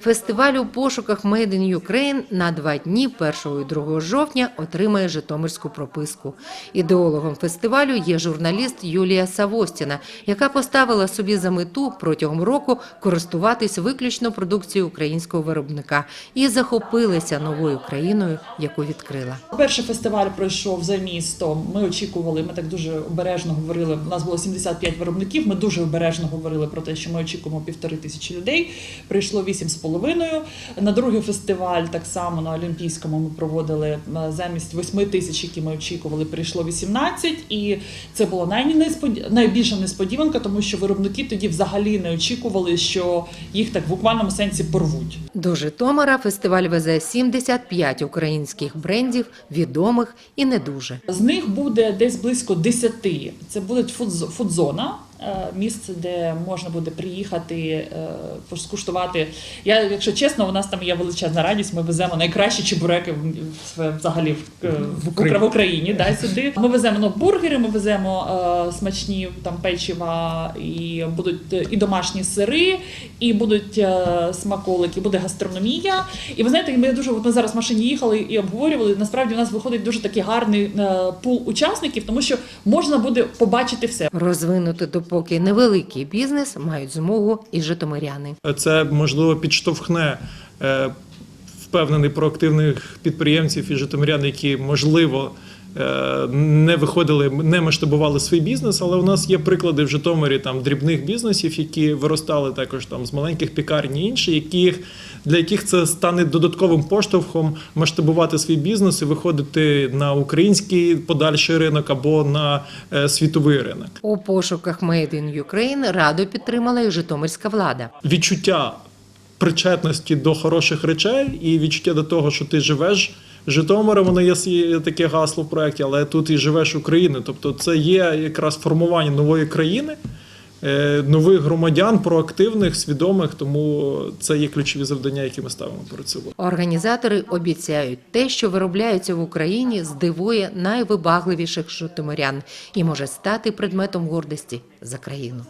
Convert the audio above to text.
Фестиваль у пошуках Made in Ukraine на два дні 1 і 2 жовтня отримає житомирську прописку. Ідеологом фестивалю є журналіст Юлія Савостіна, яка поставила собі за мету протягом року користуватись виключно продукцією українського виробника і захопилася новою країною, яку відкрила. Перший фестиваль пройшов за містом. Ми очікували, ми так дуже обережно говорили. У нас було 75 виробників. Ми дуже обережно говорили про те, що ми очікуємо півтори тисячі людей. Прийшло вісім з половиною. На другий фестиваль, так само на Олімпійському, ми проводили е, замість 8 тисяч, які ми очікували, прийшло 18. І це була найбільша несподіванка, тому що виробники тоді взагалі не очікували, що їх так в буквальному сенсі порвуть. До Житомира фестиваль везе 75 українських брендів, відомих і не дуже. З них буде десь близько 10. Це буде фудз- фудзона. Е, Місце, де можна буде приїхати, е, скуштувати. Я, якщо чесно, у нас там є величезна радість. Ми веземо найкращі чебуреки взагалі в, в, Укра- в Україні. Да, сюди. Ми веземо ну, бургери, ми веземо е, смачні там печива, і будуть е, і домашні сири, і будуть е, смаколики, буде гастрономія. І ви знаєте, ми дуже от ми зараз в машині їхали і обговорювали. Насправді у нас виходить дуже такий гарний е, пул учасників, тому що можна буде побачити все. Розвинути допоки невеликий бізнес мають змогу і житомиряни. Це можливо підштовхне е, впевнений проактивних підприємців і житомирян, які можливо. Е, Не виходили, не масштабували свій бізнес, але у нас є приклади в Житомирі там дрібних бізнесів, які виростали також там з маленьких пікарні і інші, яких для яких це стане додатковим поштовхом масштабувати свій бізнес і виходити на український подальший ринок або на е, світовий ринок. У пошуках Made in Ukraine радо підтримала і житомирська влада. відчуття причетності до хороших речей і відчуття до того, що ти живеш Житомиром, воно є таке гасло в проєкті, але тут і живеш Україною. Тобто це є якраз формування нової країни, е, нових громадян, проактивних, свідомих. Тому це є ключові завдання, які ми ставимо перед собою. Організатори обіцяють, те, що виробляється в Україні, здивує найвибагливіших житомирян і може стати предметом гордості за країну.